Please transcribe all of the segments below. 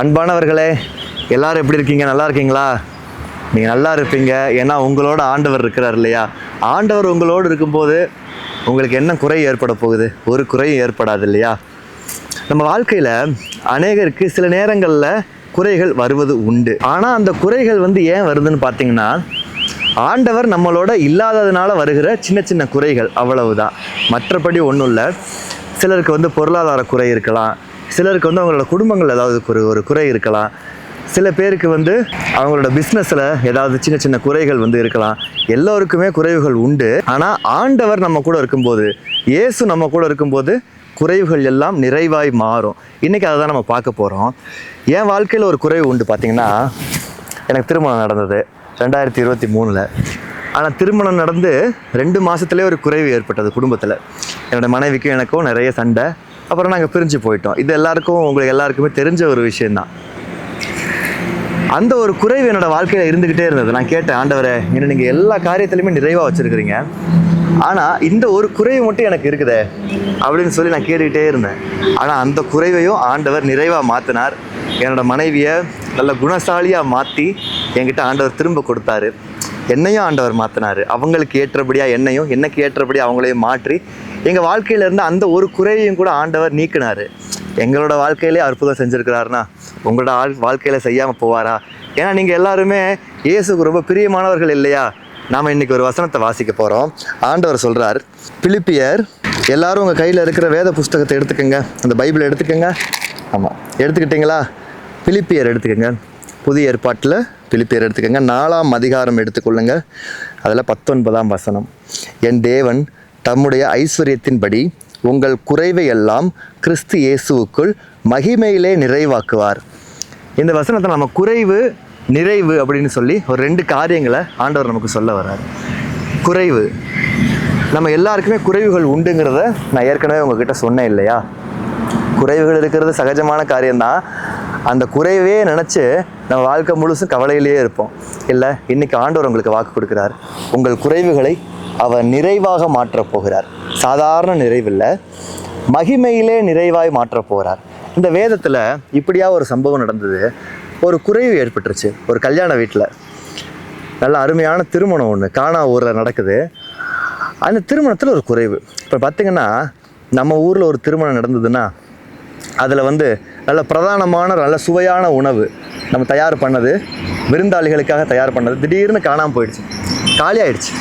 அன்பானவர்களே எல்லாரும் எப்படி இருக்கீங்க? நல்லா இருக்கீங்களா? நீங்கள் நல்லா இருப்பீங்க. ஏன்னா உங்களோட ஆண்டவர் இருக்கிறார் இல்லையா? ஆண்டவர் உங்களோடு இருக்கும்போது உங்களுக்கு என்ன குறை ஏற்பட போகுது? ஒரு குறையும் ஏற்படாது இல்லையா? நம்ம வாழ்க்கையில் அநேகருக்கு சில நேரங்களில் குறைகள் வருவது உண்டு. ஆனால் அந்த குறைகள் வந்து ஏன் வருதுன்னு பார்த்தீங்கன்னா ஆண்டவர் நம்மளோட இல்லாததுனால வருகிற சின்ன சின்ன குறைகள் அவ்வளவுதான். மற்றபடி ஒன்றும் இல்லை. சிலருக்கு வந்து பொருளாதார குறை இருக்கலாம். சிலருக்கு வந்து அவங்களோட குடும்பங்கள் ஏதாவது ஒரு ஒரு குறை இருக்கலாம். சில பேருக்கு வந்து அவங்களோட பிஸ்னஸில் ஏதாவது சின்ன சின்ன குறைகள் வந்து இருக்கலாம். எல்லோருக்குமே குறைவுகள் உண்டு. ஆனால் ஆண்டவர் நம்ம கூட இருக்கும்போது இயேசு நம்ம கூட இருக்கும்போது குறைவுகள் எல்லாம் நிறைவாய் மாறும். இன்றைக்கி அதை தான் நம்ம பார்க்க போகிறோம் என் வாழ்க்கையில் ஒரு குறைவு உண்டு பார்த்திங்கன்னா எனக்கு திருமணம் நடந்தது ரெண்டாயிரத்தி இருபத்தி மூணில். ஆனால் திருமணம் நடந்து ரெண்டு மாதத்துலேயே ஒரு குறைவு ஏற்பட்டது குடும்பத்தில். என்னோடய மனைவிக்கும் எனக்கும் நிறைய சண்டை. அப்புறம் நாங்கள் பிரிஞ்சு போயிட்டோம். இது எல்லாருக்கும் உங்களுக்கு எல்லாருக்குமே தெரிஞ்ச ஒரு விஷயந்தான் அந்த ஒரு குறைவு என்னோடய வாழ்க்கையில் இருந்துக்கிட்டே இருந்தது. நான் கேட்டேன் ஆண்டவரே என்ன நீங்கள் எல்லா காரியத்திலையுமே நிறைவாக வச்சுருக்கிறீங்க. ஆனால் இந்த ஒரு குறைவு மட்டும் எனக்கு இருக்குதே அப்படின்னு சொல்லி நான் கேட்டுக்கிட்டே இருந்தேன். ஆனால் அந்த குறைவையும் ஆண்டவர் நிறைவாக மாற்றினார் என்னோட மனைவியை நல்ல குணசாலியாக மாற்றி என்கிட்ட ஆண்டவர் திரும்ப கொடுத்தாரு. என்னையும் ஆண்டவர் மாற்றினார் அவங்களுக்கு ஏற்றபடியாக என்னையும் என்னைக்கு ஏற்றபடி அவங்களையும் மாற்றி எங்கள் வாழ்க்கையில் இருந்த அந்த ஒரு குறையையும் கூட ஆண்டவர் நீக்கினார். எங்களோட வாழ்க்கையிலே அற்புதம் செஞ்சுருக்கிறாருனா உங்களோட ஆள் வாழ்க்கையில் செய்யாமல் போவாரா? ஏன்னா நீங்கள் எல்லாருமே இயேசுக்கு ரொம்ப பிரியமானவர்கள் இல்லையா? நாம் இன்னைக்கு ஒரு வசனத்தை வாசிக்க போகிறோம் ஆண்டவர் சொல்கிறார் பிலிப்பியர் எல்லாரும் உங்கள் கையில் இருக்கிற வேத புஸ்தகத்தை எடுத்துக்கோங்க. அந்த பைபிளை எடுத்துக்கோங்க. ஆமாம் எடுத்துக்கிட்டீங்களா? பிலிப்பியர் எடுத்துக்கோங்க. புதிய ஏற்பாட்டில் பிலிப்பியர் எடுத்துக்கோங்க. நாலாம் அதிகாரம் எடுத்துக்கொள்ளுங்க அதில் பத்தொன்பதாம் வசனம். என் தேவன் தம்முடைய ஐஸ்வர்யத்தின்படி உங்கள் குறைவை எல்லாம் கிறிஸ்து இயேசுவுக்குள் மகிமையிலே நிறைவாக்குவார். இந்த வசனத்தை நம்ம குறைவு நிறைவு அப்படின்னு சொல்லி ஒரு ரெண்டு காரியங்களை ஆண்டவர் நமக்கு சொல்ல வர்றார். குறைவு. நம்ம எல்லாருக்குமே குறைவுகள் உண்டுங்கிறத நான் ஏற்கனவே உங்ககிட்ட சொன்னேன் இல்லையா? குறைவுகள் இருக்கிறது சகஜமான காரியம்தான். அந்த குறைவே நினச்சி நம்ம வாழ்க்கை முழுசும் கவலையிலேயே இருப்போம். இல்லை இன்னைக்கு ஆண்டவர் உங்களுக்கு வாக்கு கொடுக்குறார். உங்கள் குறைவுகளை அவர் நிறைவாக மாற்றப் போகிறார். சாதாரண நிறைவில்லை மகிமையிலே நிறைவாய் மாற்றப் போகிறார். இந்த வேதத்தில் இப்படியா ஒரு சம்பவம் நடந்தது. ஒரு குறைவு ஏற்பட்டுருச்சு ஒரு கல்யாண வீட்டில் நல்ல அருமையான திருமணம் ஒன்று காணா ஊரில் நடக்குது. அந்த திருமணத்தில் ஒரு குறைவு. இப்போ பார்த்திங்கன்னா நம்ம ஊரில் ஒரு திருமணம் நடந்ததுன்னா அதில் வந்து நல்ல பிரதானமான நல்ல சுவையான உணவு நம்ம தயார் பண்ணது விருந்தாளிகளுக்காக தயார் பண்ணது திடீர்னு காணாமல் போயிடுச்சு. காலி ஆயிடுச்சு.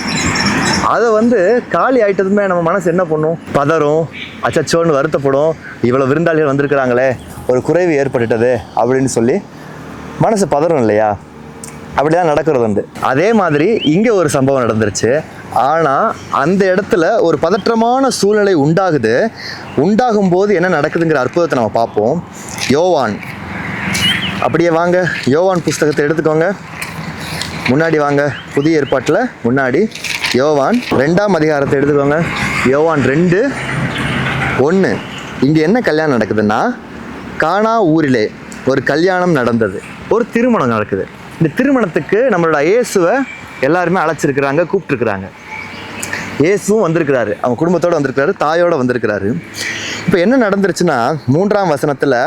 அதை வந்து காலி ஆயிட்டதுமே நம்ம மனசு என்ன பண்ணும்? பதறும். அச்சச்சோன்னு வருத்தப்படும். இவ்வளோ விருந்தாளிகள் வந்திருக்கிறாங்களே ஒரு குறைவு ஏற்பட்டுட்டது அப்படின்னு சொல்லி மனசு பதறும் இல்லையா? அப்படிதான் நடக்கிறது உண்டு அதே மாதிரி இங்கே ஒரு சம்பவம் நடந்துருச்சு. ஆனால் அந்த இடத்துல ஒரு பதற்றமான சூழ்நிலை உண்டாகுது. உண்டாகும் போது என்ன நடக்குதுங்கிற அற்புதத்தை நம்ம பார்ப்போம். யோவான். அப்படியே வாங்க. யோவான் புஸ்தகத்தை எடுத்துக்கோங்க. முன்னாடி வாங்க. புதிய ஏற்பாட்டில் முன்னாடி யோவான் ரெண்டாம் அதிகாரத்தை எடுத்துக்கோங்க. யோவான் ரெண்டு ஒன்று இங்கே என்ன கல்யாணம் நடக்குதுன்னா கானா ஊரிலே ஒரு கல்யாணம் நடந்தது. ஒரு திருமணம் நடக்குது. இந்த திருமணத்துக்கு நம்மளோட இயேசுவை எல்லாருமே அழைச்சிருக்கிறாங்க கூப்பிட்டுருக்குறாங்க. இயேசுவும் வந்திருக்கிறாரு. அவங்க குடும்பத்தோடு வந்திருக்கிறாரு தாயோடு வந்திருக்கிறாரு. இப்போ என்ன நடந்துருச்சுன்னா மூன்றாம் வசனத்தில்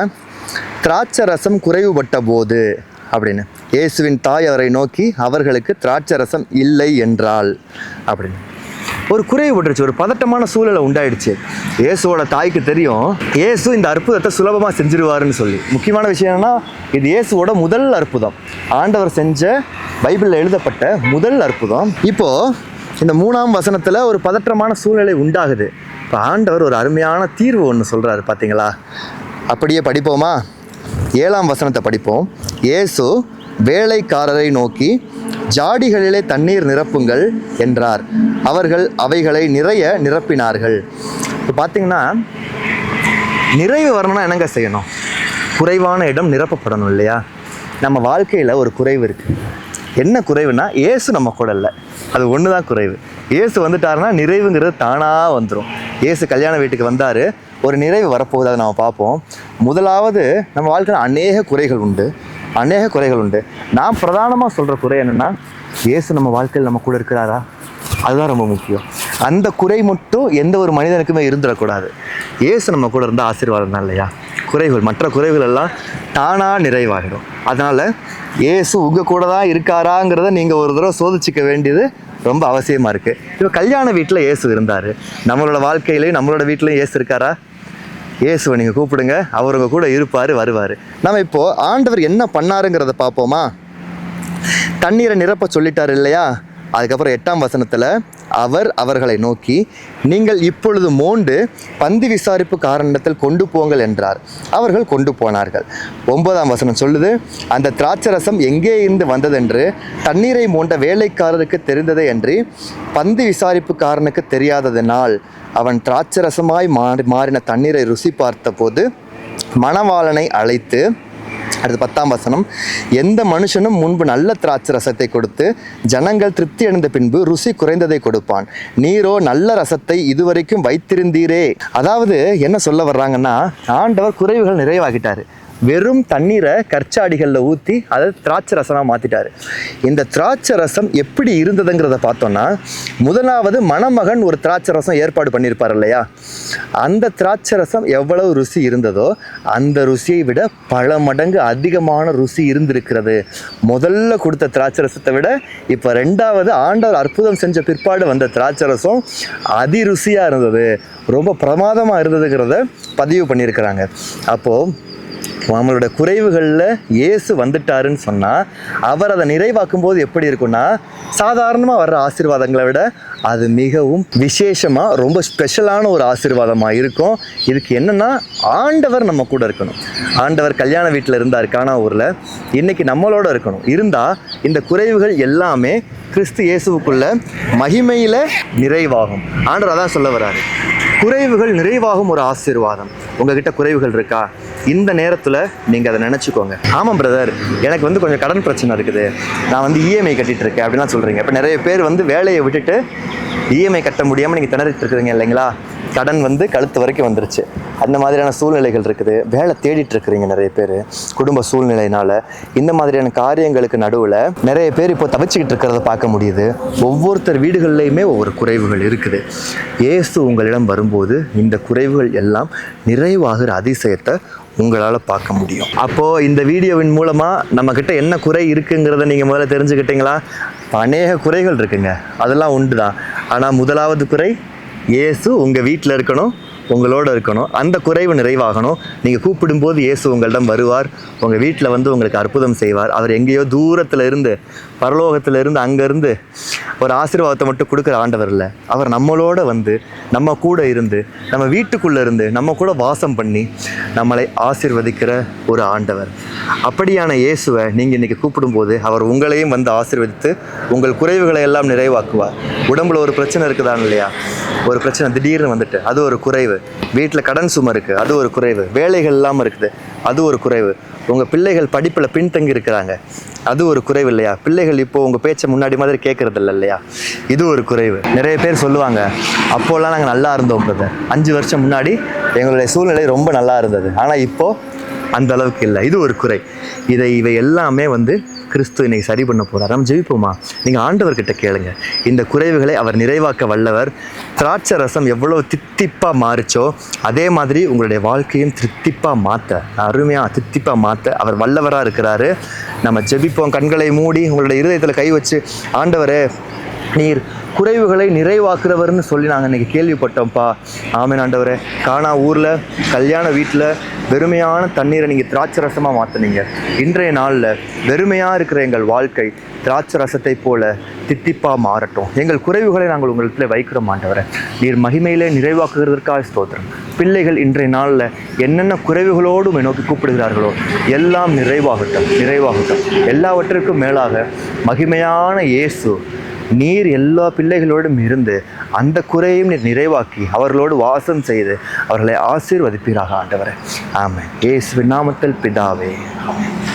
திராட்சை ரசம் குறைவுபட்ட போது அப்படின்னு. இயேசுவின் தாய் அவரை நோக்கி அவர்களுக்கு திராட்சை ரசம் இல்லை என்றால் அப்படின்னு. ஒரு குறைவு பட்டுருச்சு ஒரு பதட்டமான சூழலை உண்டாயிடுச்சு. இயேசுவோட தாய்க்கு தெரியும் இயேசு இந்த அற்புதத்தை சுலபமாக செஞ்சிருவாருன்னு சொல்லி. முக்கியமான விஷயம் என்னன்னா இது இயேசுவோட முதல் அற்புதம். ஆண்டவர் செஞ்ச பைபிளில் எழுதப்பட்ட முதல் அற்புதம். இப்போது இந்த மூணாம் வசனத்தில் ஒரு பதற்றமான சூழ்நிலை உண்டாகுது. இப்போ ஆண்டவர் ஒரு அருமையான தீர்வு ஒன்று சொல்கிறாரு பார்த்தீங்களா அப்படியே படிப்போமா? ஏழாம் வசனத்தை படிப்போம். இயேசு வேலைக்காரரை நோக்கி ஜாடிகளிலே தண்ணீர் நிரப்புங்கள் என்றார். அவர்கள் அவைகளை நிறைய நிரப்பினார்கள். இப்போ பார்த்தீங்கன்னா நிறைவு வரணும்னா என்னங்க செய்யணும்? குறைவான இடம் நிரப்பப்படணும் இல்லையா? நம்ம வாழ்க்கையில் ஒரு குறைவு இருக்குது என்ன குறைவுனா ஏசு நம்ம கூட இல்லை. அது ஒன்று தான் குறைவு. ஏசு வந்துட்டாருன்னா நிறைவுங்கிறது தானாக வந்துடும் ஏசு கல்யாண வீட்டுக்கு வந்தார். ஒரு நிறைவு வரப்போகுது அதை நம்ம பார்ப்போம். முதலாவது நம்ம வாழ்க்கையில் அநேக குறைகள் உண்டு. அநேக குறைகள் உண்டு. நான் பிரதானமாக சொல்கிற குறை என்னென்னா இயேசு நம்ம வாழ்க்கையில் நம்ம கூட இருக்கிறாரா? அதுதான் ரொம்ப முக்கியம். அந்த குறை மட்டும் எந்த ஒரு மனிதனுக்குமே இருந்துடக்கூடாது. இயேசு நம்ம கூட இருந்தால் ஆசீர்வாதம் தான் இல்லையா? குறைகள் மற்ற குறைகள் எல்லாம் தானாக நிறைவாகிடும். அதனால் இயேசு உங்கள் கூட தான் இருக்காராங்கிறத நீங்கள் ஒரு தடவை சோதிச்சிக்க வேண்டியது ரொம்ப அவசியமாக இருக்குது இப்போ கல்யாண வீட்டில் இயேசு இருந்தார். நம்மளோட வாழ்க்கையிலையும் நம்மளோட வீட்லையும் இயேசு இருக்காரா? இயேசுவை நீங்கள் கூப்பிடுங்க. அவர் கூட இருப்பார் வருவார். நம்ம இப்போது ஆண்டவர் என்ன பண்ணாருங்கிறத பார்ப்போமா? தண்ணீரை நிரப்ப சொல்லிட்டார் இல்லையா? அதுக்கப்புறம் எட்டாம் வசனத்தில் அவர் அவர்களை நோக்கி நீங்கள் இப்பொழுது மோண்டு பந்து விசாரிப்பு காரணத்தில் கொண்டு போங்கள் என்றார். அவர்கள் கொண்டு போனார்கள். ஒன்பதாம் வசனம் சொல்லுது அந்த திராட்சரசம் எங்கே இருந்து வந்ததென்று தண்ணீரை மோண்ட வேலைக்காரருக்கு தெரிந்ததே அன்றி பந்தி விசாரிப்புக்காரனுக்கு தெரியாததினால் அவன் திராட்சரசமாய் மாறி மாறின தண்ணீரை ருசி பார்த்தபோது மணவாளனை அழைத்து அடுத்து பத்தாம் வசனம். எந்த மனுஷனும் முன்பு நல்ல திராட்சை ரசத்தை கொடுத்து ஜனங்கள் திருப்தி அடைந்த பின்பு ருசி குறைந்ததை கொடுப்பான். நீரோ நல்ல ரசத்தை இதுவரைக்கும் வைத்திருந்தீரே. அதாவது என்ன சொல்ல வர்றாங்கன்னா ஆண்டவர் குறைவுகள் நிறைவாகிட்டாரு வெறும் தண்ணீரை கற்சாடிகளில் ஊற்றி அதை திராட்சை ரசமாக மாற்றிட்டாரு இந்த திராட்சை ரசம் எப்படி இருந்ததுங்கிறத பார்த்தோன்னா முதலாவது மணமகன் ஒரு திராட்சை ரசம் ஏற்பாடு பண்ணியிருப்பார் இல்லையா? அந்த திராட்சை ரசம் எவ்வளவு ருசி இருந்ததோ அந்த ருசியை விட பல மடங்கு அதிகமான ருசி இருந்திருக்கிறது. முதல்ல கொடுத்த திராட்சை ரசத்தை விட இப்போ ரெண்டாவது ஆண்டவர் அற்புதம் செஞ்ச பிற்பாடு வந்த திராட்சை ரசம் அதிருசியாக இருந்தது. ரொம்ப பிரமாதமாக இருந்ததுங்கிறத பதிவு பண்ணியிருக்கிறாங்க. அப்போது நம்மளோட குறைவுகளில் இயேசு வந்துட்டாருன்னு சொன்னால் அவர் அதை நிறைவாக்கும் போது எப்படி இருக்கும்னா சாதாரணமாக வர்ற ஆசீர்வாதங்களை விட அது மிகவும் விசேஷமாக ரொம்ப ஸ்பெஷலான ஒரு ஆசீர்வாதமாக இருக்கும். இதுக்கு என்னென்னா ஆண்டவர் நம்ம கூட இருக்கணும். ஆண்டவர் கல்யாண வீட்டில் இருந்தார் காணா ஊரில் இன்றைக்கி நம்மளோட இருக்கணும். இருந்தால் இந்த குறைவுகள் எல்லாமே கிறிஸ்து இயேசுவுக்குள்ள மகிமையில் நிறைவாகும். ஆண்டவர் அதான் சொல்ல வராரு குறைவுகள் நிறைவாகும் ஒரு ஆசீர்வாதம். உங்ககிட்ட குறைவுகள் இருக்கா? இந்த நேரத்தில் நீங்கள் அதை நினச்சிக்கோங்க. ஆமாம் பிரதர் எனக்கு வந்து கொஞ்சம் கடன் பிரச்சனை இருக்குது. நான் வந்து இஎம்ஐ கட்டிட்டு இருக்கேன் அப்படிலாம் சொல்கிறீங்க இப்போ நிறைய பேர் வந்து வேலையை விட்டுட்டு இஎம்ஐ கட்ட முடியாமல் நீங்கள் திணறிட்டு இருக்கிறீங்க இல்லைங்களா? கடன் வந்து கழுத்து வரைக்கும் வந்துருச்சு. அந்த மாதிரியான சூழ்நிலைகள் இருக்குது. வேலை தேடிட்டு இருக்கிறீங்க நிறைய பேர். குடும்ப சூழ்நிலையினால. இந்த மாதிரியான காரியங்களுக்கு நடுவில் நிறைய பேர் இப்போ தவிச்சுக்கிட்டு இருக்கிறத பார்க்க முடியுது. ஒவ்வொருத்தர் வீடுகள்லையுமே ஒவ்வொரு குறைவுகள் இருக்குது. இயேசு உங்களிடம் வரும்போது இந்த குறைவுகள் எல்லாம் நிறைவாகிற அதிசயத்தை உங்களால் பார்க்க முடியும். அப்போது இந்த வீடியோவின் மூலமாக நம்மக்கிட்ட என்ன குறை இருக்குங்கிறத நீங்கள் முதல்ல தெரிஞ்சுக்கிட்டீங்களா? அநேக குறைகள் இருக்குங்க. அதெல்லாம் உண்டு தான் ஆனால் முதலாவது குறை இயேசு உங்கள் வீட்டில் இருக்கணும். உங்களோட இருக்கணும். அந்த குறைவு நிறைவாகணும். நீங்கள் கூப்பிடும்போது இயேசு உங்களிடம் வருவார். உங்கள் வீட்டில் வந்து உங்களுக்கு அற்புதம் செய்வார். அவர் எங்கேயோ தூரத்தில் இருந்து பரலோகத்தில் இருந்து அங்கேருந்து ஒரு ஆசீர்வாதத்தை மட்டும் கொடுக்குற ஆண்டவர் இல்லை. அவர் நம்மளோட வந்து நம்ம கூட இருந்து நம்ம வீட்டுக்குள்ளே இருந்து நம்ம கூட வாசம் பண்ணி நம்மளை ஆசிர்வதிக்கிற ஒரு ஆண்டவர். அப்படியான இயேசுவை நீங்கள் இன்றைக்கி கூப்பிடும்போது அவர் உங்களையும் வந்து ஆசீர்வதித்து உங்கள் குறைவுகளை எல்லாம் நிறைவாக்குவார். உடம்புல ஒரு பிரச்சனை இருக்குதான் இல்லையா? ஒரு பிரச்சனை திடீர்னு வந்துட்டு அது ஒரு குறைவு. வீட்டில் கடன் சுமை இருக்குது அது ஒரு குறைவு. வேலைகள் இல்லாமல் இருக்குது அது ஒரு குறைவு. உங்கள் பிள்ளைகள் படிப்பில் பின்தங்கி இருக்கிறாங்க அது ஒரு குறைவு இல்லையா? பிள்ளைகள் இப்போ உங்கள் பேச்சை முன்னாடி மாதிரி கேட்குறது இல்லை இல்லையா? இது ஒரு குறைவு. நிறைய பேர் சொல்லுவாங்க அப்போல்லாம் நாங்கள் நல்லா இருந்தோம் பிரதர். அஞ்சு வருஷம் முன்னாடி எங்களுடைய சூழ்நிலை ரொம்ப நல்லா இருந்தது. ஆனால் இப்போது அந்த அளவுக்கு இல்லை. இது ஒரு குறை. இதை இவை எல்லாமே வந்து கிறிஸ்து இன்னைக்கு சரி பண்ண போகிறார் நம்ம ஜெயிப்போமா நீங்கள் ஆண்டவர்கிட்ட கேளுங்க. இந்த குறைவுகளை அவர் நிறைவாக்க வல்லவர். திராட்சை ரசம் எவ்வளோ தித்திப்பாக மாறிச்சோ அதே மாதிரி உங்களுடைய வாழ்க்கையும் திருப்திப்பாக மாற்ற அருமையாக தித்திப்பாக மாற்ற அவர் வல்லவராக இருக்கிறாரு. நம்ம ஜெபிப்போம். கண்களை மூடி உங்களுடைய இருதயத்தில் கை வச்சு ஆண்டவரே நீர் குறைவுகளை நிறைவாக்குறவர்னு சொல்லி நாங்கள் இன்றைக்கி கேள்விப்பட்டோம்ப்பா. ஆமீன் ஆண்டவரே. காணா ஊரில் கல்யாண வீட்டில் வெறுமையான தண்ணீரை நீங்கள் திராட்சை ரசமாக மாற்றினீங்க இன்றைய நாளில் வெறுமையாக இருக்கிற எங்கள் வாழ்க்கை திராட்சை ரசத்தை போல தித்திப்பாக மாறட்டும். எங்கள் குறைவுகளை நாங்கள் உங்களிடத்தில் வைக்கிறோம் ஆண்டவரே. நீர் மகிமையிலே நிறைவாக்குகிறதற்காக ஸ்தோத்திரம். பிள்ளைகள் இன்றைய நாளில் என்னென்ன குறைவுகளோடு நோக்கி கூப்பிடுகிறார்களோ எல்லாம் நிறைவாகட்டும் நிறைவாகட்டும். எல்லாவற்றிற்கும் மேலாக மகிமையான இயேசு நீர் எல்லா பிள்ளைகளோடும் இருந்து அந்த குறையும் நீர் நிறைவாக்கி அவர்களோடு வாசம் செய்து அவர்களை ஆசீர்வதிப்பீராக ஆண்டவரே. ஆமாம் இயேசுவின் நாமத்தில் பிதாவே. ஆமாம்